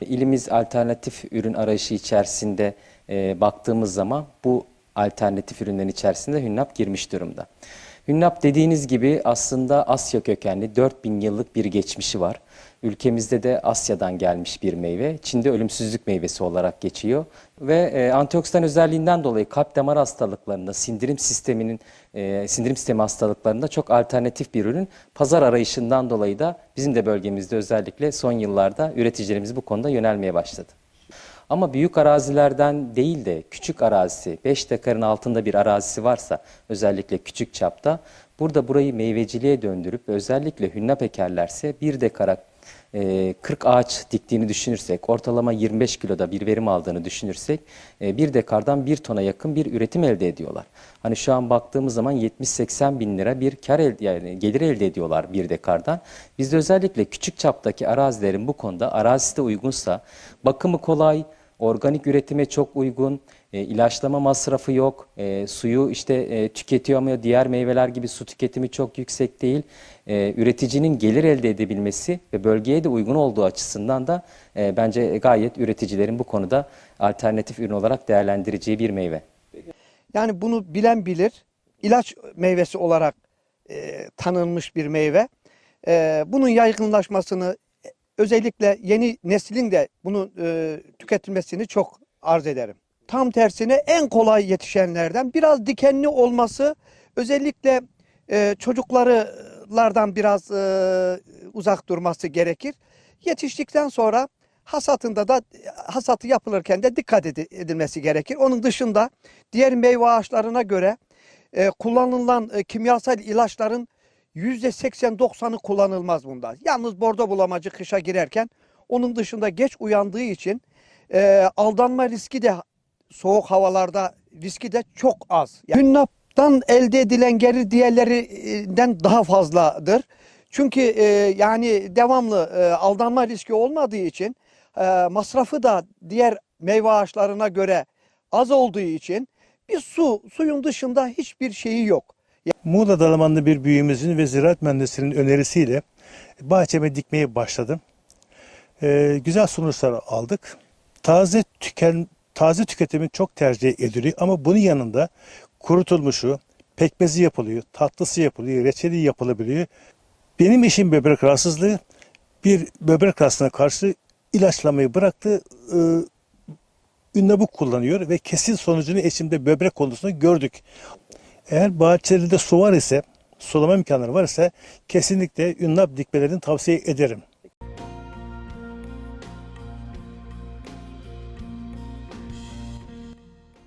İlimiz alternatif ürün arayışı içerisinde e, baktığımız zaman bu alternatif ürünlerin içerisinde Hünnap girmiş durumda. Hünnap dediğiniz gibi aslında Asya kökenli 4000 yıllık bir geçmişi var. Ülkemizde de Asya'dan gelmiş bir meyve. Çin'de ölümsüzlük meyvesi olarak geçiyor. Ve e, antioksidan özelliğinden dolayı kalp damar hastalıklarında, sindirim sisteminin e, sindirim sistemi hastalıklarında çok alternatif bir ürün. Pazar arayışından dolayı da bizim de bölgemizde özellikle son yıllarda üreticilerimiz bu konuda yönelmeye başladı. Ama büyük arazilerden değil de küçük arazisi, 5 dekarın altında bir arazisi varsa özellikle küçük çapta burada burayı meyveciliğe döndürüp özellikle hünnap ekerlerse 1 dekara e, 40 ağaç diktiğini düşünürsek, ortalama 25 kiloda bir verim aldığını düşünürsek, e, bir dekardan 1 tona yakın bir üretim elde ediyorlar. Hani şu an baktığımız zaman 70-80 bin lira bir kar elde, yani gelir elde ediyorlar bir dekardan. Biz de özellikle küçük çaptaki arazilerin bu konuda arazisi de uygunsa, bakımı kolay, organik üretime çok uygun, e, ilaçlama masrafı yok, e, suyu işte e, tüketiyor ama diğer meyveler gibi su tüketimi çok yüksek değil. E, üreticinin gelir elde edebilmesi ve bölgeye de uygun olduğu açısından da e, bence gayet üreticilerin bu konuda alternatif ürün olarak değerlendireceği bir meyve. Yani bunu bilen bilir. İlaç meyvesi olarak e, tanınmış bir meyve. E, bunun yaygınlaşmasını özellikle yeni neslin de bunun e, tüketilmesini çok arz ederim. Tam tersine en kolay yetişenlerden biraz dikenli olması özellikle e, çocuklardan biraz e, uzak durması gerekir. Yetiştikten sonra hasatında da hasatı yapılırken de dikkat edi- edilmesi gerekir. Onun dışında diğer meyve ağaçlarına göre e, kullanılan e, kimyasal ilaçların %80-90'ı kullanılmaz bunda. Yalnız bordo bulamacı kışa girerken onun dışında geç uyandığı için e, aldanma riski de soğuk havalarda riski de çok az. Yani Hünnap'tan elde edilen gelir diğerlerinden daha fazladır. Çünkü e, yani devamlı e, aldanma riski olmadığı için e, masrafı da diğer meyve ağaçlarına göre az olduğu için bir su, suyun dışında hiçbir şeyi yok. Muğla Dalamanlı bir büyüğümüzün ve ziraat mühendisinin önerisiyle bahçeme dikmeye başladım. Ee, güzel sonuçlar aldık. Taze tüken taze tüketimi çok tercih ediliyor ama bunun yanında kurutulmuşu, pekmezi yapılıyor, tatlısı yapılıyor, reçeli yapılabiliyor. Benim eşim böbrek rahatsızlığı bir böbrek rahatsızlığına karşı ilaçlamayı bıraktı. Ee, Ünnabuk kullanıyor ve kesin sonucunu eşimde böbrek konusunda gördük. Eğer bahçelerde su var ise, sulama imkanları var ise kesinlikle ünnap dikmelerini tavsiye ederim.